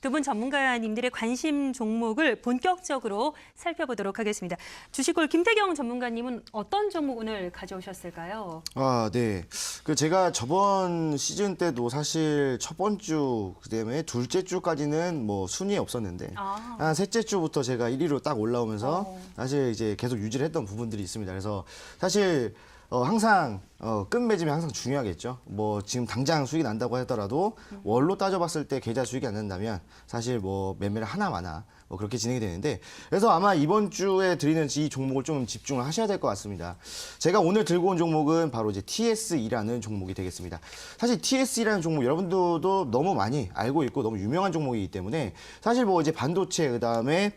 두 분 전문가님들의 관심 종목을 본격적으로 살펴보도록 하겠습니다. 주식골 김태경 전문가님은 어떤 종목 오늘 가져오셨을까요? 아, 네. 그 제가 저번 시즌 때도 사실 첫 번 주 그다음에 둘째 주까지는 뭐 순위에 없었는데 아. 한 셋째 주부터 제가 1위로 딱 올라오면서 어. 사실 이제 계속 유지를 했던 부분들이 있습니다. 그래서 사실 어, 항상 어, 끝맺음이 항상 중요하겠죠. 뭐 지금 당장 수익이 난다고 하더라도 월로 따져봤을 때 계좌 수익이 안 난다면 사실 뭐 매매를 하나 마나 뭐 그렇게 진행이 되는데 그래서 아마 이번 주에 드리는 이 종목을 좀 집중을 하셔야 될 것 같습니다. 제가 오늘 들고 온 종목은 바로 이제 TSE라는 종목이 되겠습니다. 사실 TSE라는 종목 여러분들도 너무 많이 알고 있고 너무 유명한 종목이기 때문에 사실 뭐 이제 반도체 그다음에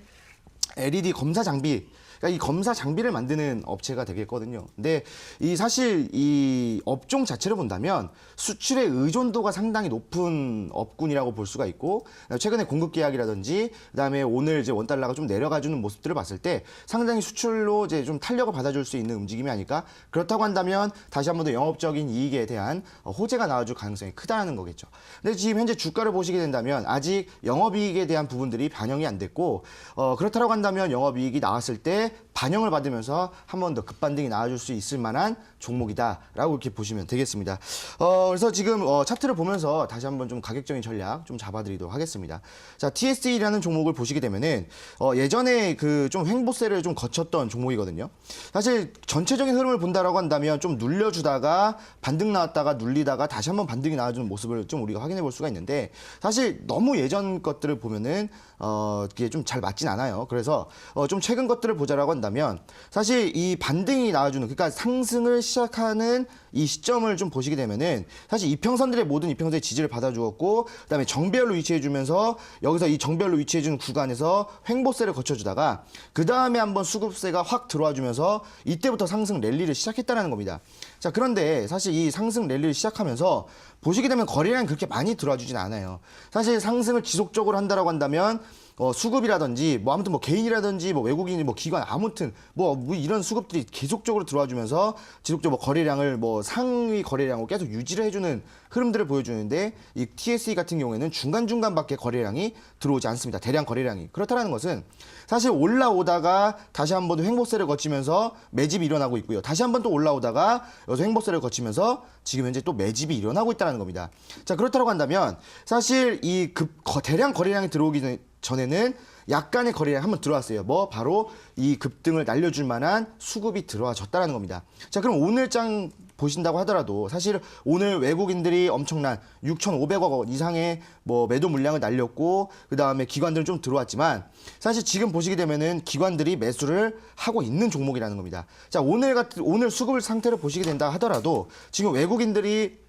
LED 검사 장비 그러니까 이 검사 장비를 만드는 업체가 되겠거든요. 근데 이 사실 이 업종 자체를 본다면 수출의 의존도가 상당히 높은 업군이라고 볼 수가 있고 최근에 공급 계약이라든지 그다음에 오늘 이제 원 달러가 좀 내려가 주는 모습들을 봤을 때 상당히 수출로 이제 좀 탄력을 받아줄 수 있는 움직임이 아닐까 그렇다고 한다면 다시 한 번 더 영업적인 이익에 대한 어, 호재가 나와줄 가능성이 크다는 거겠죠. 근데 지금 현재 주가를 보시게 된다면 아직 영업이익에 대한 부분들이 반영이 안 됐고 어, 그렇다고 한다면 영업이익이 나왔을 때 반영을 받으면서 한 번 더 급반등이 나와줄 수 있을 만한 종목이다라고 이렇게 보시면 되겠습니다. 어, 그래서 지금 어, 차트를 보면서 다시 한번 좀 가격적인 전략 좀 잡아드리도록 하겠습니다. 자, TSE라는 종목을 보시게 되면은 어, 예전에 그 좀 횡보세를 좀 거쳤던 종목이거든요. 사실 전체적인 흐름을 본다라고 한다면 좀 눌려주다가 반등 나왔다가 눌리다가 다시 한번 반등이 나와주는 모습을 좀 우리가 확인해 볼 수가 있는데 사실 너무 예전 것들을 보면은 어, 이게 좀 잘 맞진 않아요. 그래서 어, 좀 최근 것들을 보자 라고 한다면 사실 이 반등이 나와주는 그러니까 상승을 시작하는 이 시점을 좀 보시게 되면은 사실 이평선들의 모든 이평선의 지지를 받아주었고 그다음에 정배열로 위치해주면서 여기서 이 정배열로 위치해주는 구간에서 횡보세를 거쳐주다가 그 다음에 한번 수급세가 확 들어와주면서 이때부터 상승 랠리를 시작했다는 겁니다. 자 그런데 사실 이 상승 랠리를 시작하면서 보시게 되면 거래량이 그렇게 많이 들어와주진 않아요. 사실 상승을 지속적으로 한다라고 한다면 어, 수급이라든지 뭐 아무튼 뭐 개인이라든지 뭐 외국인이 뭐 기관 아무튼 뭐, 뭐 이런 수급들이 계속적으로 들어와 주면서 지속적으로 뭐 거래량을 뭐 상위 거래량으로 계속 유지를 해주는 흐름들을 보여주는데 이 TSE 같은 경우에는 중간 중간밖에 거래량이 들어오지 않습니다. 대량 거래량이 그렇다라는 것은 사실 올라오다가 다시 한번더 횡보세를 거치면서 매집이 일어나고 있고요. 다시 한번 또 올라오다가 여기서 횡보세를 거치면서 지금 현재 또 매집이 일어나고 있다는 겁니다. 자 그렇다고 한다면 사실 이급 대량 거래량이 들어오기 전- 전에는 약간의 거래량 한번 들어왔어요. 뭐 바로 이 급등을 날려줄 만한 수급이 들어와졌다는 겁니다. 자 그럼 오늘 장 보신다고 하더라도 사실 오늘 외국인들이 엄청난 6,500억 원 이상의 뭐 매도 물량을 날렸고 그 다음에 기관들은 좀 들어왔지만 사실 지금 보시게 되면은 기관들이 매수를 하고 있는 종목이라는 겁니다. 자 오늘 같은 오늘 수급 상태를 보시게 된다 하더라도 지금 외국인들이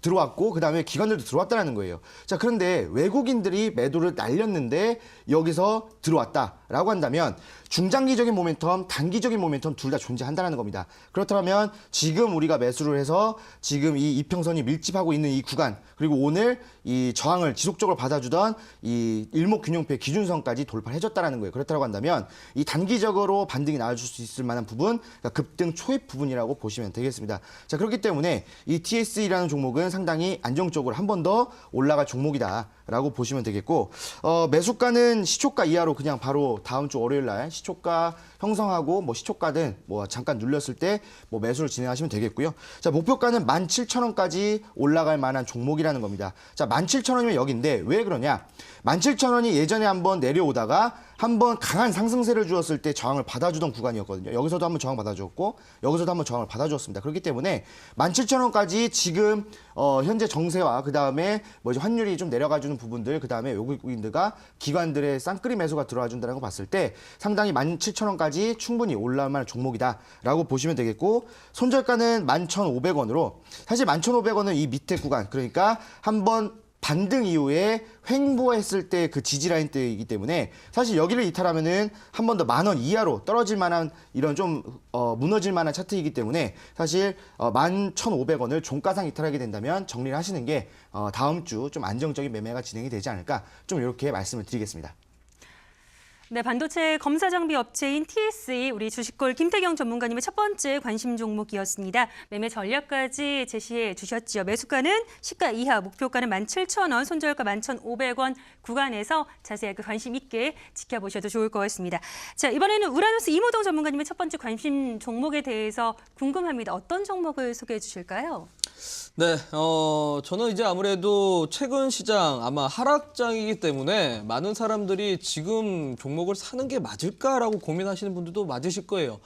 들어왔고 그다음에 기관들도 들어왔다라는 거예요. 자, 그런데 외국인들이 매도를 날렸는데 여기서 들어왔다 라고 한다면 중장기적인 모멘텀, 단기적인 모멘텀 둘 다 존재한다는 겁니다. 그렇다면 지금 우리가 매수를 해서 지금 이 이평선이 밀집하고 있는 이 구간 그리고 오늘 이 저항을 지속적으로 받아주던 이 일목균형표 기준선까지 돌파를 해줬다라는 거예요. 그렇다고 한다면 이 단기적으로 반등이 나와줄 수 있을 만한 부분, 그러니까 급등 초입 부분이라고 보시면 되겠습니다. 자 그렇기 때문에 이 TSE라는 종목은 상당히 안정적으로 한 번 더 올라갈 종목이다 라고 보시면 되겠고 어, 매수가는 시초가 이하로 그냥 바로 다음 주 월요일 날 시초가 형성하고 뭐 시초가든 뭐 잠깐 눌렸을 때 뭐 매수를 진행하시면 되겠고요. 자 목표가는 17,000원까지 올라갈 만한 종목이라는 겁니다. 자 17,000원이면 여기인데 왜 그러냐? 17,000원이 예전에 한번 내려오다가 한번 강한 상승세를 주었을 때 저항을 받아주던 구간이었거든요. 여기서도 한번 저항 받아주었고 여기서도 한번 저항을 받아주었습니다. 그렇기 때문에 17,000원까지 지금 어, 현재 정세와 그 다음에 뭐 이제 환율이 좀 내려가주는 부분들 그 다음에 외국인들과 기관들의 쌍끌이 매수가 들어와 준다는 거 봤을 때 상당히 17,000원까지 충분히 올라올 만한 종목이다라고 보시면 되겠고 손절가는 11,500원으로 사실 11,500원은 이 밑에 구간 그러니까 한번 반등 이후에 횡보했을 때 그 지지 라인 때이기 때문에 사실 여기를 이탈하면은 한 번 더 만 원 이하로 떨어질 만한 이런 좀 어, 무너질 만한 차트이기 때문에 사실 어, 11,500원을 종가상 이탈하게 된다면 정리를 하시는 게 어, 다음 주 좀 안정적인 매매가 진행이 되지 않을까 좀 이렇게 말씀을 드리겠습니다. 네, 반도체 검사 장비 업체인 TSE 우리 주식골 김태경 전문가님의 첫 번째 관심 종목이었습니다. 매매 전략까지 제시해 주셨지요. 매수가는 시가 이하, 목표가는 17,000원, 손절가 11,500원 구간에서 자세하게 관심 있게 지켜보셔도 좋을 것 같습니다. 자, 이번에는 우라노스 이모동 전문가님의 첫 번째 관심 종목에 대해서 궁금합니다. 어떤 종목을 소개해 주실까요? 네, 어, 저는 이제 아무래도 최근 시장 아마 하락장이기 때문에 많은 사람들이 지금 종목을 사는 게 맞을까라고 고민하시는 분들도 맞으실 거예요.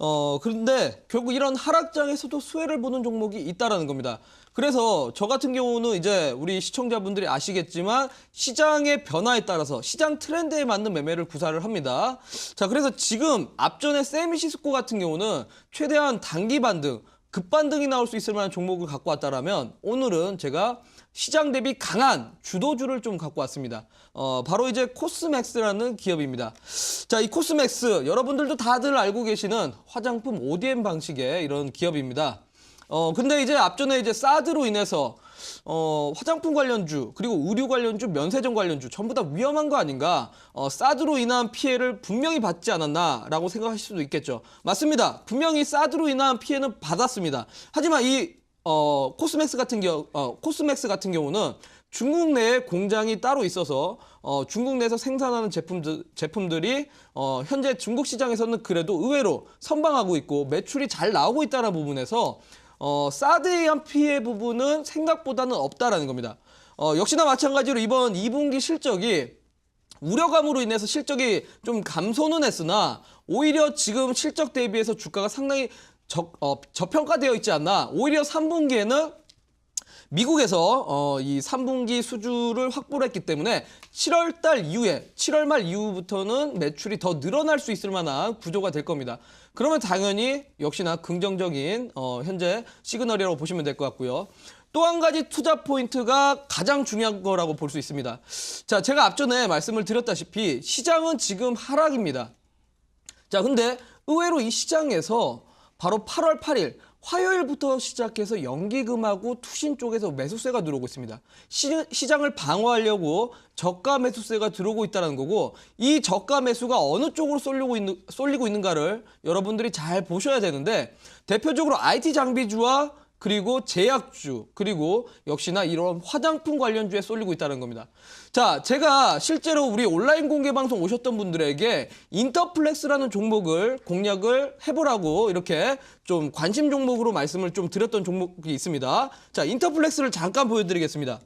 어, 그런데 결국 이런 하락장에서도 수혜를 보는 종목이 있다라는 겁니다. 그래서 저 같은 경우는 이제 우리 시청자분들이 아시겠지만 시장의 변화에 따라서 시장 트렌드에 맞는 매매를 구사를 합니다. 자, 그래서 지금 앞전에 세미시스코 같은 경우는 최대한 단기 반등 급반등이 나올 수 있을 만한 종목을 갖고 왔다라면 오늘은 제가 시장 대비 강한 주도주를 좀 갖고 왔습니다. 어, 바로 이제 코스맥스라는 기업입니다. 자, 이 코스맥스 여러분들도 다들 알고 계시는 화장품 ODM 방식의 이런 기업입니다. 어, 근데 이제 앞전에 이제 사드로 인해서 어, 화장품 관련주, 그리고 의류 관련주, 면세점 관련주 전부 다 위험한 거 아닌가? 어, 사드로 인한 피해를 분명히 받지 않았나라고 생각하실 수도 있겠죠. 맞습니다. 분명히 사드로 인한 피해는 받았습니다. 하지만 이 어, 코스맥스 같은 경우, 어, 코스맥스 같은 경우는 중국 내에 공장이 따로 있어서 어, 중국 내에서 생산하는 제품들, 제품들이 어, 현재 중국 시장에서는 그래도 의외로 선방하고 있고 매출이 잘 나오고 있다는 부분에서 어, 사드에 의한 피해 부분은 생각보다는 없다라는 겁니다. 어, 역시나 마찬가지로 이번 2분기 실적이 우려감으로 인해서 실적이 좀 감소는 했으나 오히려 지금 실적 대비해서 주가가 상당히 저, 어, 저평가되어 있지 않나. 오히려 3분기에는 미국에서 어, 이 3분기 수주를 확보를 했기 때문에 7월 달 이후에 7월 말 이후부터는 매출이 더 늘어날 수 있을 만한 구조가 될 겁니다. 그러면 당연히 역시나 긍정적인 어, 현재 시그널이라고 보시면 될 것 같고요. 또 한 가지 투자 포인트가 가장 중요한 거라고 볼 수 있습니다. 자, 제가 앞전에 말씀을 드렸다시피 시장은 지금 하락입니다. 자, 근데 의외로 이 시장에서 바로 8월 8일 화요일부터 시작해서 연기금하고 투신 쪽에서 매수세가 들어오고 있습니다. 시, 장을 방어하려고 저가 매수세가 들어오고 있다는 거고 이 저가 매수가 어느 쪽으로 쏠리고, 있는, 쏠리고 있는가를 여러분들이 잘 보셔야 되는데 대표적으로 IT 장비주와 그리고 제약주 그리고 역시나 이런 화장품 관련주에 쏠리고 있다는 겁니다. 자, 제가 실제로 우리 온라인 공개 방송 오셨던 분들에게 인터플렉스라는 종목을 공략을 해보라고 이렇게 좀 관심 종목으로 말씀을 좀 드렸던 종목이 있습니다. 자, 인터플렉스를 잠깐 보여드리겠습니다.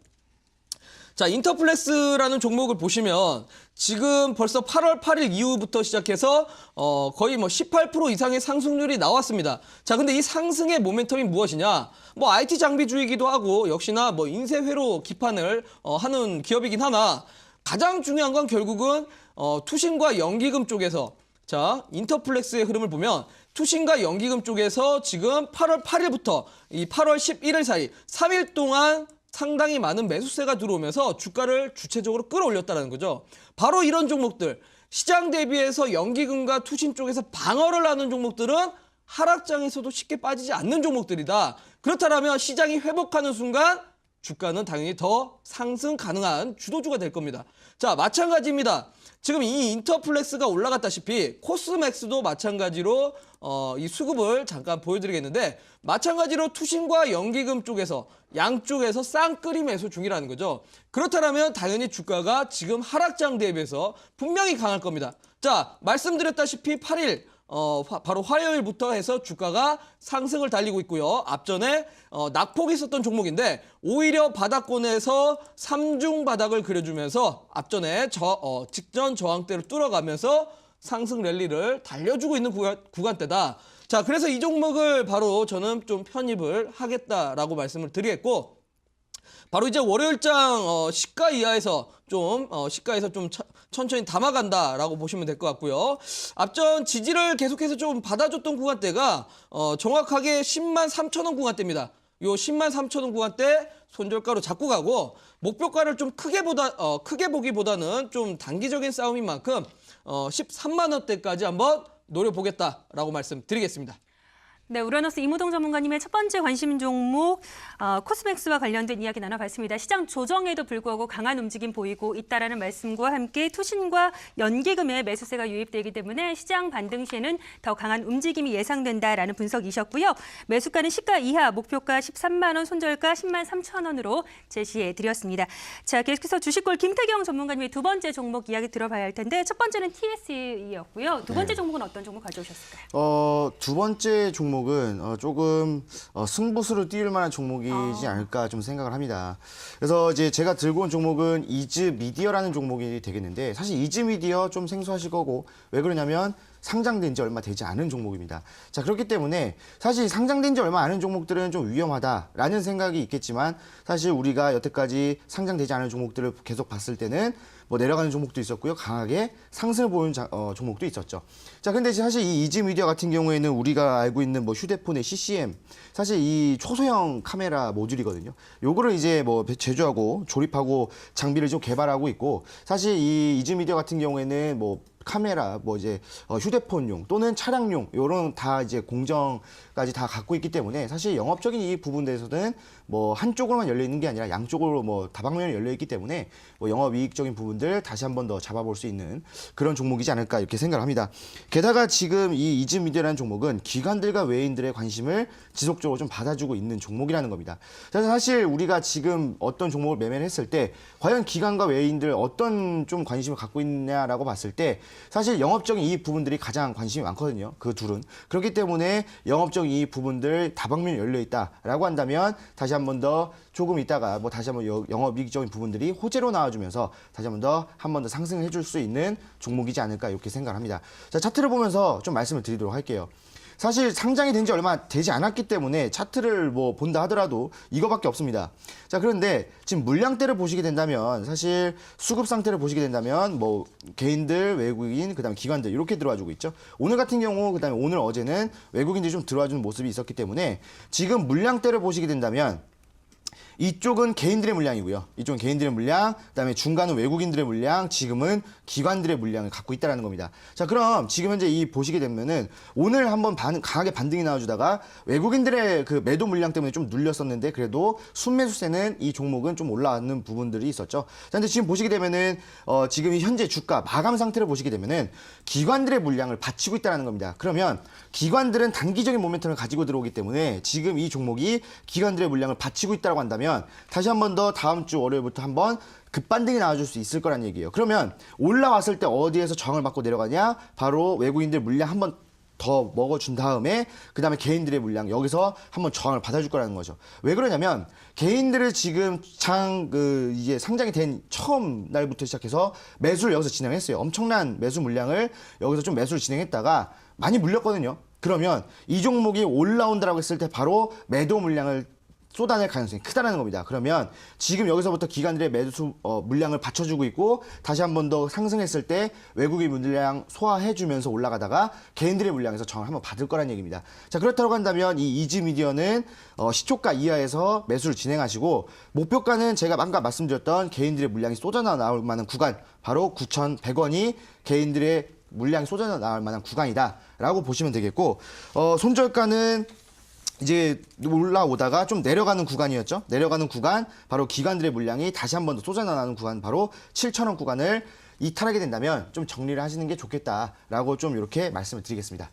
자, 인터플렉스라는 종목을 보시면 지금 벌써 8월 8일 이후부터 시작해서 어, 거의 뭐 18% 이상의 상승률이 나왔습니다. 자, 근데 이 상승의 모멘텀이 무엇이냐? 뭐 IT 장비주이기도 하고 역시나 뭐 인쇄회로 기판을 어, 하는 기업이긴 하나 가장 중요한 건 결국은 어, 투신과 연기금 쪽에서 자, 인터플렉스의 흐름을 보면 투신과 연기금 쪽에서 지금 8월 8일부터 이 8월 11일 사이 3일 동안 상당히 많은 매수세가 들어오면서 주가를 주체적으로 끌어올렸다는 거죠. 바로 이런 종목들 시장 대비해서 연기금과 투신 쪽에서 방어를 하는 종목들은 하락장에서도 쉽게 빠지지 않는 종목들이다. 그렇다면 시장이 회복하는 순간 주가는 당연히 더 상승 가능한 주도주가 될 겁니다. 자, 마찬가지입니다. 지금 이 인터플렉스가 올라갔다시피 코스맥스도 마찬가지로 어, 이 수급을 잠깐 보여드리겠는데 마찬가지로 투신과 연기금 쪽에서 양쪽에서 쌍끌이 매수 중이라는 거죠. 그렇다면 당연히 주가가 지금 하락장 대비해서 분명히 강할 겁니다. 자, 말씀드렸다시피 8일 어, 화- 바로 화요일부터 해서 주가가 상승을 달리고 있고요. 앞전에 어, 낙폭이 있었던 종목인데 오히려 바닥권에서 삼중 바닥을 그려주면서 앞전에 저, 어, 직전 저항대를 뚫어가면서 상승 랠리를 달려주고 있는 구간, 구간대다. 자, 그래서 이 종목을 바로 저는 좀 편입을 하겠다라고 말씀을 드리겠고 바로 이제 월요일장 어, 시가 이하에서 좀 어, 시가에서 좀 천- 천천히 담아간다라고 보시면 될 것 같고요. 앞전 지지를 계속해서 좀 받아줬던 구간대가 어, 정확하게 10만 3천 원 구간대입니다. 요 10만 3천 원 구간대 손절가로 잡고 가고 목표가를 좀 크게 보다 어, 크게 보기보다는 좀 단기적인 싸움인 만큼 어, 13만 원대까지 한번 노려보겠다라고 말씀드리겠습니다. 네, 우라노스 이무동 전문가님의 첫 번째 관심 종목 어, 코스맥스와 관련된 이야기 나눠봤습니다. 시장 조정에도 불구하고 강한 움직임 보이고 있다라는 말씀과 함께 투신과 연기금의 매수세가 유입되기 때문에 시장 반등 시에는 더 강한 움직임이 예상된다라는 분석이셨고요. 매수가는 시가 이하, 목표가 13만 원, 손절가 10만 3천 원으로 제시해 드렸습니다. 자, 계속해서 주식골 김태경 전문가님의 두 번째 종목 이야기 들어봐야 할 텐데 첫 번째는 TSE였고요. 두 번째 종목은 어떤 종목 가져오셨을까요? 어, 두 번째 종목 은 어, 조금 어, 승부수를 띄울 만한 종목이지 않을까 좀 생각을 합니다. 그래서 이제 제가 들고 온 종목은 이즈 미디어라는 종목이 되겠는데 사실 이즈 미디어 좀 생소하실 거고 왜 그러냐면 상장된 지 얼마 되지 않은 종목입니다. 자, 그렇기 때문에 사실 상장된 지 얼마 안된 종목들은 좀 위험하다라는 생각이 있겠지만 사실 우리가 여태까지 상장되지 않은 종목들을 계속 봤을 때는 뭐 내려가는 종목도 있었고요. 강하게 상승을 자- 어, 종목도 있었죠. 자, 근데 사실 이 이지 미디어 같은 경우에는 우리가 알고 있는 뭐 휴대폰의 CCM 사실 이 초소형 카메라 모듈이거든요. 요거를 이제 뭐 제조하고 조립하고 장비를 좀 개발하고 있고 사실 이 이지 미디어 같은 경우에는 뭐 카메라, 뭐 이제 어, 휴대폰용 또는 차량용 요런 다 이제 공정까지 다 갖고 있기 때문에 사실 영업적인 이 부분에서는 뭐 한쪽으로만 열려 있는 게 아니라 양쪽으로 뭐 다방면이 열려 있기 때문에 뭐 영업 이익적인 부분들 다시 한 번 더 잡아볼 수 있는 그런 종목이지 않을까 이렇게 생각을 합니다. 게다가 지금 이 이즈미디어라는 종목은 기관들과 외인들의 관심을 지속적으로 좀 받아주고 있는 종목이라는 겁니다. 사실 우리가 지금 어떤 종목을 매매를 했을 때 과연 기관과 외인들 어떤 좀 관심을 갖고 있냐라고 봤을 때 사실 영업적인 이 부분들이 가장 관심이 많거든요. 그 둘은 그렇기 때문에 영업적인 이 부분들 다방면이 열려 있다라고 한다면 다시 한번 더 조금 있다가 뭐 다시 한번 여- 영업 이익적인 부분들이 호재로 나와주면서 다시 한 번 더 한 번 더 상승해 줄 수 있는 종목이지 않을까 이렇게 생각을 합니다. 자 차트를 보면서 좀 말씀을 드리도록 할게요. 사실 상장이 된 지 얼마 되지 않았기 때문에 차트를 뭐 본다 하더라도 이거밖에 없습니다. 자, 그런데 지금 물량대를 보시게 된다면 사실 수급 상태를 보시게 된다면 뭐 개인들, 외국인, 그다음에 기관들 이렇게 들어와 주고 있죠. 오늘 같은 경우 그다음에 오늘 어제는 외국인들이 좀 들어와 주는 모습이 있었기 때문에 지금 물량대를 보시게 된다면 이쪽은 개인들의 물량이고요. 이쪽은 개인들의 물량, 그다음에 중간은 외국인들의 물량, 지금은 기관들의 물량을 갖고 있다는 겁니다. 자, 그럼 지금 현재 이 보시게 되면은 오늘 한번 반, 강하게 반등이 나와주다가 외국인들의 그 매도 물량 때문에 좀 눌렸었는데 그래도 순매수세는 이 종목은 좀 올라왔는 부분들이 있었죠. 자, 근데 지금 보시게 되면은 어, 지금 이 현재 주가 마감 상태를 보시게 되면은 기관들의 물량을 받치고 있다는 겁니다. 그러면 기관들은 단기적인 모멘텀을 가지고 들어오기 때문에 지금 이 종목이 기관들의 물량을 받치고 있다고 한다면 다시 한 번 더 다음 주 월요일부터 한번 급반등이 나와줄 수 있을 거란 얘기예요. 그러면 올라왔을 때 어디에서 저항을 받고 내려가냐? 바로 외국인들 물량 한번 더 먹어준 다음에 그 다음에 개인들의 물량 여기서 한번 저항을 받아줄 거라는 거죠. 왜 그러냐면 개인들을 지금 장 그 이제 상장이 된 처음 날부터 시작해서 매수를 여기서 진행했어요. 엄청난 매수 물량을 여기서 좀 매수를 진행했다가 많이 물렸거든요. 그러면 이 종목이 올라온다라고 했을 때 바로 매도 물량을 쏟아낼 가능성이 크다는 겁니다. 그러면 지금 여기서부터 기관들의 매수 어, 물량을 받쳐주고 있고 다시 한 번 더 상승했을 때 외국인 물량 소화해주면서 올라가다가 개인들의 물량에서 정을 한번 받을 거란 얘기입니다. 자 그렇다고 한다면 이 이지 미디어는 어, 시초가 이하에서 매수를 진행하시고 목표가는 제가 아까 말씀드렸던 개인들의 물량이 쏟아져 나올 만한 구간 바로 9,100원이 개인들의 물량이 쏟아져 나올 만한 구간이다라고 보시면 되겠고 어, 손절가는 이제 올라오다가 좀 내려가는 구간이었죠. 내려가는 구간 바로 기관들의 물량이 다시 한 번 더 쏟아나가는 구간 바로 7천원 구간을 이탈하게 된다면 좀 정리를 하시는 게 좋겠다라고 좀 이렇게 말씀을 드리겠습니다.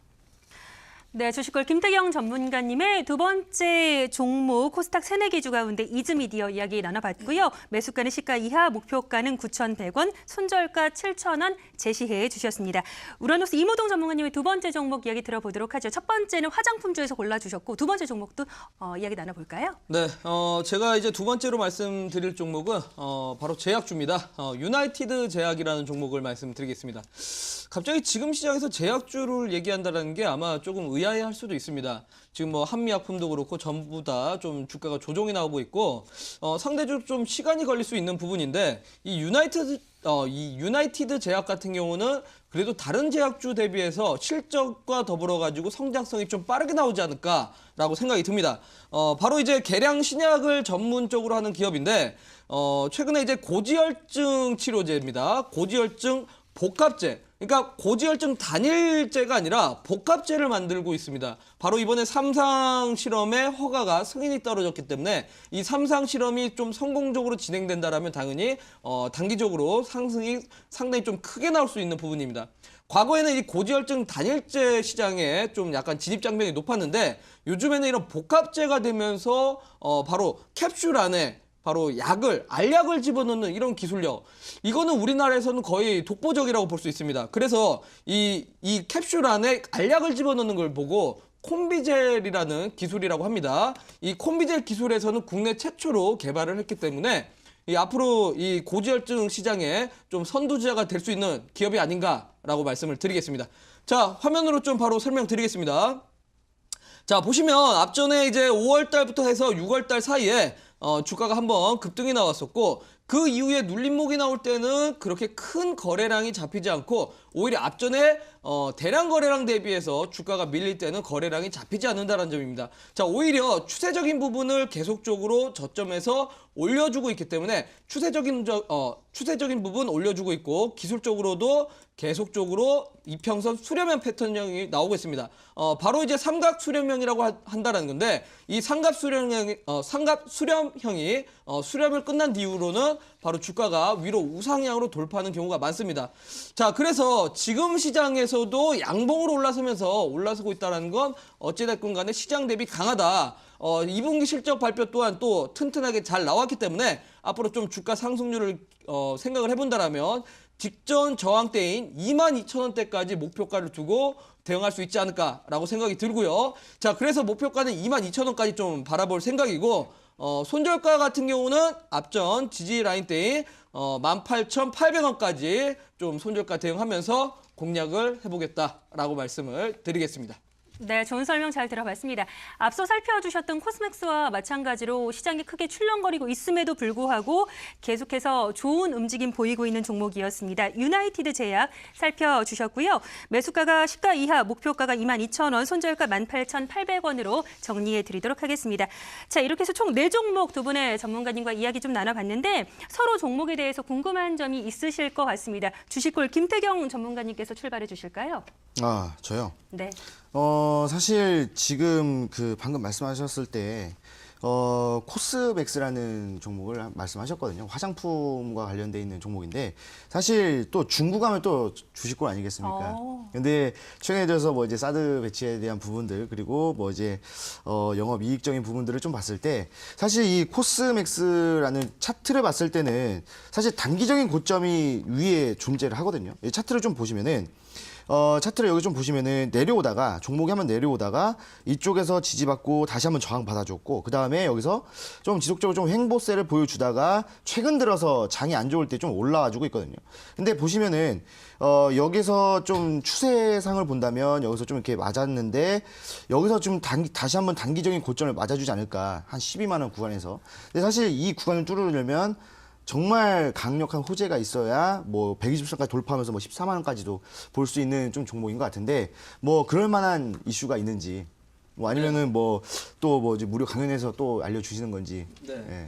네, 주식걸 김태경 전문가님의 두 번째 종목 코스닥 새내기주 가운데 이즈미디어 이야기 나눠봤고요. 매수가는 시가 이하, 목표가는 9,100원, 손절가 7,000원 제시해 주셨습니다. 우라노스 이모동 전문가님의 두 번째 종목 이야기 들어보도록 하죠. 첫 번째는 화장품주에서 골라주셨고 두 번째 종목도 어, 이야기 나눠볼까요? 네, 어, 제가 이제 두 번째로 말씀드릴 종목은 어, 바로 제약주입니다. 어, 유나이티드 제약이라는 종목을 말씀드리겠습니다. 갑자기 지금 시장에서 제약주를 얘기한다는 게 아마 조금 의아 해할 수도 있습니다. 지금 뭐 한미약품도 그렇고 전부 다 좀 주가가 조정이 나오고 있고 어, 상대적으로 좀 시간이 걸릴 수 있는 부분인데 이 유나이티드 어, 이 유나이티드 제약 같은 경우는 그래도 다른 제약주 대비해서 실적과 더불어 가지고 성장성이 좀 빠르게 나오지 않을까라고 생각이 듭니다. 어, 바로 이제 계량 신약을 전문적으로 하는 기업인데 어, 최근에 이제 고지혈증 치료제입니다. 고지혈증 복합제 그러니까 고지혈증 단일제가 아니라 복합제를 만들고 있습니다. 바로 이번에 삼상 실험의 허가가 승인이 떨어졌기 때문에 이 삼상 실험이 좀 성공적으로 진행된다라면 당연히 어, 단기적으로 상승이 상당히 좀 크게 나올 수 있는 부분입니다. 과거에는 이 고지혈증 단일제 시장에 좀 약간 진입 장벽이 높았는데 요즘에는 이런 복합제가 되면서 어, 바로 캡슐 안에 바로 약을 알약을 집어넣는 이런 기술력 이거는 우리나라에서는 거의 독보적이라고 볼 수 있습니다. 그래서 이 이 캡슐 안에 알약을 집어넣는 걸 보고 콤비젤이라는 기술이라고 합니다. 이 콤비젤 기술에서는 국내 최초로 개발을 했기 때문에 이 앞으로 이 고지혈증 시장에 좀 선두주자가 될 수 있는 기업이 아닌가라고 말씀을 드리겠습니다. 자, 화면으로 좀 바로 설명드리겠습니다. 자 보시면 앞전에 이제 5월 달부터 해서 6월 달 사이에 어, 주가가 한번 급등이 나왔었고 그 이후에 눌림목이 나올 때는 그렇게 큰 거래량이 잡히지 않고 오히려 앞전에 어, 대량 거래량 대비해서 주가가 밀릴 때는 거래량이 잡히지 않는다는 점입니다. 자 오히려 추세적인 부분을 계속적으로 저점에서 올려주고 있기 때문에 추세적인 저, 어, 추세적인 부분 올려주고 있고 기술적으로도 계속적으로 이평선 수렴형 패턴형이 나오고 있습니다. 어, 바로 이제 삼각 수렴형이라고 하- 한다라는 건데 이 삼각 수렴형이 어, 삼각 수렴형이 어, 수렴을 끝난 뒤로는 바로 주가가 위로 우상향으로 돌파하는 경우가 많습니다. 자, 그래서 지금 시장에서도 양봉으로 올라서면서 올라서고 있다는 건 어찌됐건 간에 시장 대비 강하다. 어, 2분기 실적 발표 또한 또 튼튼하게 잘 나왔기 때문에 앞으로 좀 주가 상승률을 어, 생각을 해본다라면 직전 저항대인 22,000원대까지 목표가를 두고 대응할 수 있지 않을까라고 생각이 들고요. 자, 그래서 목표가는 22,000원까지 좀 바라볼 생각이고 어, 손절가 같은 경우는 앞전 지지 라인대인 어, 18,800원까지 좀 손절가 대응하면서 공략을 해보겠다라고 말씀을 드리겠습니다. 네, 좋은 설명 잘 들어봤습니다. 앞서 살펴주셨던 코스맥스와 마찬가지로 시장이 크게 출렁거리고 있음에도 불구하고 계속해서 좋은 움직임 보이고 있는 종목이었습니다. 유나이티드 제약 살펴주셨고요. 매수가가 시가 이하, 목표가가 22,000원, 손절가 18,800원으로 정리해 드리도록 하겠습니다. 자, 이렇게 해서 총 네종목두 분의 전문가님과 이야기 좀 나눠봤는데 서로 종목에 대해서 궁금한 점이 있으실 것 같습니다. 주식골 김태경 전문가님께서 출발해 주실까요? 아 저요. 네. 어 사실 지금 그 방금 말씀하셨을 때 어, 코스맥스라는 종목을 말씀하셨거든요. 화장품과 관련돼 있는 종목인데 사실 또 중국 하면 또 주식권 아니겠습니까? 어. 근데 최근에 들어서 뭐 이제 사드 배치에 대한 부분들 그리고 뭐 이제 어, 영업 이익적인 부분들을 좀 봤을 때 사실 이 코스맥스라는 차트를 봤을 때는 사실 단기적인 고점이 위에 존재를 하거든요. 이 차트를 좀 보시면은 어, 차트를 여기 좀 보시면은 내려오다가 종목이 한번 내려오다가 이쪽에서 지지받고 다시 한번 저항 받아줬고 그 다음에 여기서 좀 지속적으로 좀 횡보세를 보여주다가 최근 들어서 장이 안 좋을 때 좀 올라와주고 있거든요. 근데 보시면은 어, 여기서 좀 추세상을 본다면 여기서 좀 이렇게 맞았는데 여기서 좀 단기, 다시 한번 단기적인 고점을 맞아주지 않을까 한 12만 원 구간에서. 근데 사실 이 구간을 뚫으려면 정말 강력한 호재가 있어야 뭐 120선까지 돌파하면서 뭐 14만 원까지도 볼 수 있는 좀 종목인 것 같은데 뭐 그럴 만한 이슈가 있는지 뭐 아니면은 뭐 또뭐 무료 강연에서 또 알려주시는 건지 네. 예.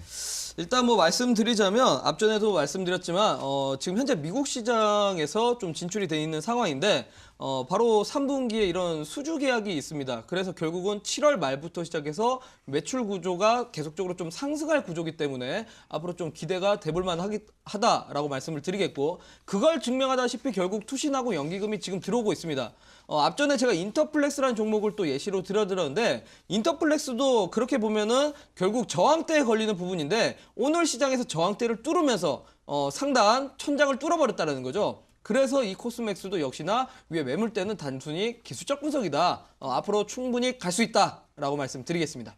일단 뭐 말씀드리자면 앞전에도 말씀드렸지만 어, 지금 현재 미국 시장에서 좀 진출이 돼 있는 상황인데 어, 바로 3분기에 이런 수주 계약이 있습니다. 그래서 결국은 7월 말부터 시작해서 매출 구조가 계속적으로 좀 상승할 구조기 때문에 앞으로 좀 기대가 돼볼 만하기 하다라고 말씀을 드리겠고 그걸 증명하다시피 결국 투신하고 연기금이 지금 들어오고 있습니다. 어, 앞전에 제가 인터플렉스라는 종목을 또 예시로 들어드렸는데 인터플렉스도 그렇게 보면은 결국 저항대에 걸리는 부분인데 오늘 시장에서 저항대를 뚫으면서 어, 상당한 천장을 뚫어버렸다는 거죠. 그래서 이 코스맥스도 역시나 위에 매물대는 단순히 기술적 분석이다. 어, 앞으로 충분히 갈 수 있다라고 말씀드리겠습니다.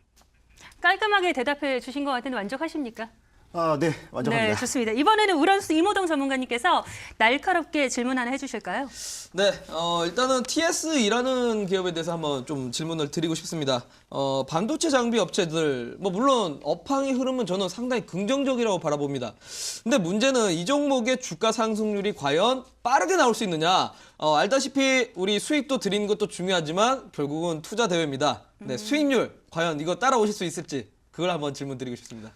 깔끔하게 대답해 주신 것 같은데 만족하십니까? 아, 네, 완전합니다. 네, 좋습니다. 이번에는 우런스 이모동 전문가님께서 날카롭게 질문 하나 해주실까요? 네, 어, 일단은 TS이라는 기업에 대해서 한번 좀 질문을 드리고 싶습니다. 어, 반도체 장비 업체들, 뭐, 물론 업황의 흐름은 저는 상당히 긍정적이라고 바라봅니다. 근데 문제는 이 종목의 주가 상승률이 과연 빠르게 나올 수 있느냐? 어, 알다시피 우리 수익도 드리는 것도 중요하지만 결국은 투자 대회입니다. 네, 수익률, 과연 이거 따라오실 수 있을지, 그걸 한번 질문 드리고 싶습니다.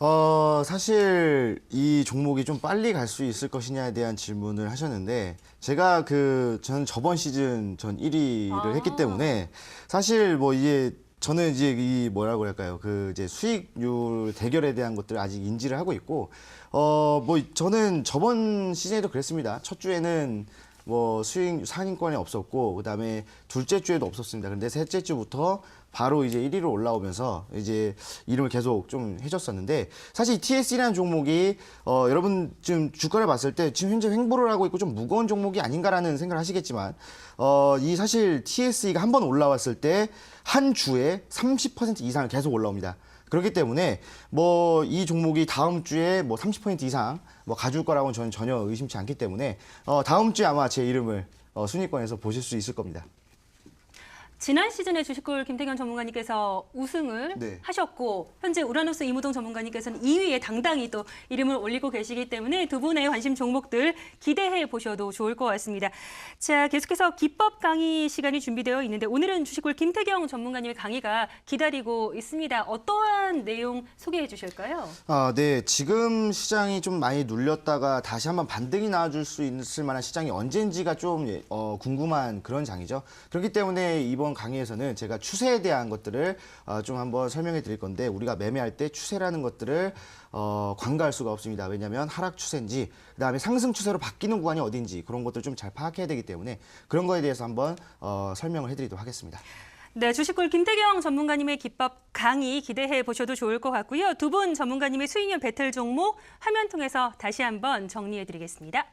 어, 사실 이 종목이 좀 빨리 갈 수 있을 것이냐에 대한 질문을 하셨는데 제가 그 저는 저번 시즌 전 1위를 아. 했기 때문에 사실 뭐 이게 저는 이제 이 뭐라고 그럴까요? 그 이제 수익률 대결에 대한 것들을 아직 인지를 하고 있고 어 뭐 저는 저번 시즌에도 그랬습니다. 첫 주에는 뭐 수익 상위권에 없었고 그다음에 둘째 주에도 없었습니다. 근데 셋째 주부터 바로 이제 1위로 올라오면서 이제 이름을 계속 좀 해줬었는데 사실 이 TS라는 종목이 어 여러분 지금 주가를 봤을 때 지금 현재 횡보를 하고 있고 좀 무거운 종목이 아닌가라는 생각을 하시겠지만 어 이 사실 TSE가 한 번 올라왔을 때 한 주에 30% 이상을 계속 올라옵니다. 그렇기 때문에 뭐 이 종목이 다음 주에 뭐 30% 이상 뭐 가줄 거라고는 저는 전혀 의심치 않기 때문에 어 다음 주에 아마 제 이름을 어 순위권에서 보실 수 있을 겁니다. 지난 시즌에 주식골 김태경 전문가님께서 우승을 네. 하셨고 현재 우라노스 이무동 전문가님께서는 2위에 당당히 또 이름을 올리고 계시기 때문에 두 분의 관심 종목들 기대해 보셔도 좋을 것 같습니다. 자, 계속해서 기법 강의 시간이 준비되어 있는데 오늘은 주식골 김태경 전문가님의 강의가 기다리고 있습니다. 어떠한 내용 소개해 주실까요? 아, 네. 지금 시장이 좀 많이 눌렸다가 다시 한번 반등이 나와줄 수 있을 만한 시장이 언제인지가 좀 예, 어, 궁금한 그런 장이죠. 그렇기 때문에 강의에서는 제가 추세에 대한 것들을 어, 좀 한번 설명해 드릴 건데 우리가 매매할 때 추세라는 것들을 어, 관가할 수가 없습니다. 왜냐하면 하락 추세인지 그다음에 상승 추세로 바뀌는 구간이 어딘지 그런 것들 좀 잘 파악해야 되기 때문에 그런 거에 대해서 한번 어, 설명을 해드리도록 하겠습니다. 네, 주식골 김태경 전문가님의 기법 강의 기대해 보셔도 좋을 것 같고요. 두 분 전문가님의 수익률 배틀 종목 화면 통해서 다시 한번 정리해 드리겠습니다.